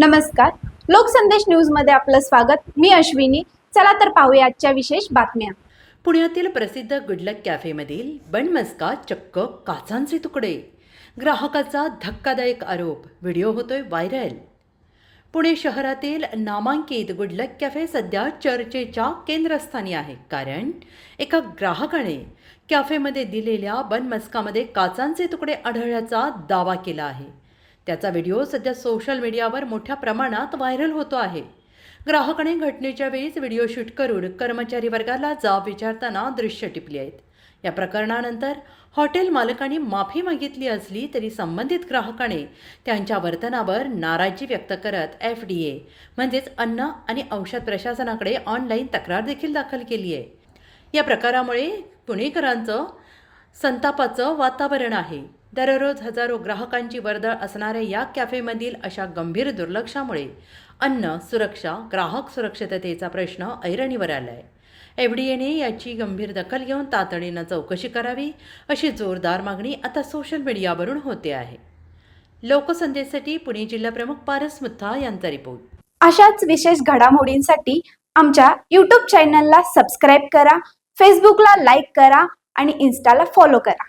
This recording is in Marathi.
नमस्कार. लोकसंदेश न्यूजमध्ये आपलं स्वागत. मी अश्विनी. चला तर पाहूया आजच्या विशेष बातम्या. पुण्यातील प्रसिद्ध गुडलक कॅफेमधील बनमस्का चक्क काचांचे तुकडे. ग्राहकाचा धक्कादायक आरोप. व्हिडिओ होतोय व्हायरल. पुणे शहरातील नामांकित गुडलक कॅफे सध्या चर्चेच्या केंद्रस्थानी आहे. कारण एका ग्राहकाने कॅफेमध्ये दिलेल्या बनमस्कामध्ये काचांचे तुकडे आढळल्याचा दावा केला आहे. त्याचा व्हिडिओ सध्या सोशल मीडियावर मोठ्या प्रमाणात व्हायरल होतो आहे. ग्राहकाने घटनेच्या वेळीच व्हिडिओ शूट करून कर्मचारी वर्गाला जाब विचारताना दृश्य टिपली आहेत. या प्रकरणानंतर हॉटेल मालकांनी माफी मागितली असली तरी संबंधित ग्राहकाने त्यांच्या वर्तनावर नाराजी व्यक्त करत एफ डी ए म्हणजेच अन्न आणि औषध प्रशासनाकडे ऑनलाईन तक्रार देखील दाखल केली आहे. या प्रकारामुळे पुणेकरांचं संतापाचं वातावरण आहे. दररोज हजारो ग्राहकांची वर्दळ असणाऱ्या या कॅफेमधील अशा गंभीर दुर्लक्षामुळे अन्न सुरक्षा ग्राहक सुरक्षिततेचा प्रश्न ऐरणीवर आला आहे एफ डी एने याची गंभीर दखल घेऊन तातडीनं चौकशी करावी अशी जोरदार मागणी आता सोशल मीडियावरून होते आहे. लोकसंदेशसाठी पुणे जिल्हाप्रमुख पारस मुथा यांचा रिपोर्ट. अशाच विशेष घडामोडींसाठी आमच्या यूट्यूब चॅनलला सबस्क्राईब करा फेसबुकला लाईक करा आणि इन्स्टाला फॉलो करा.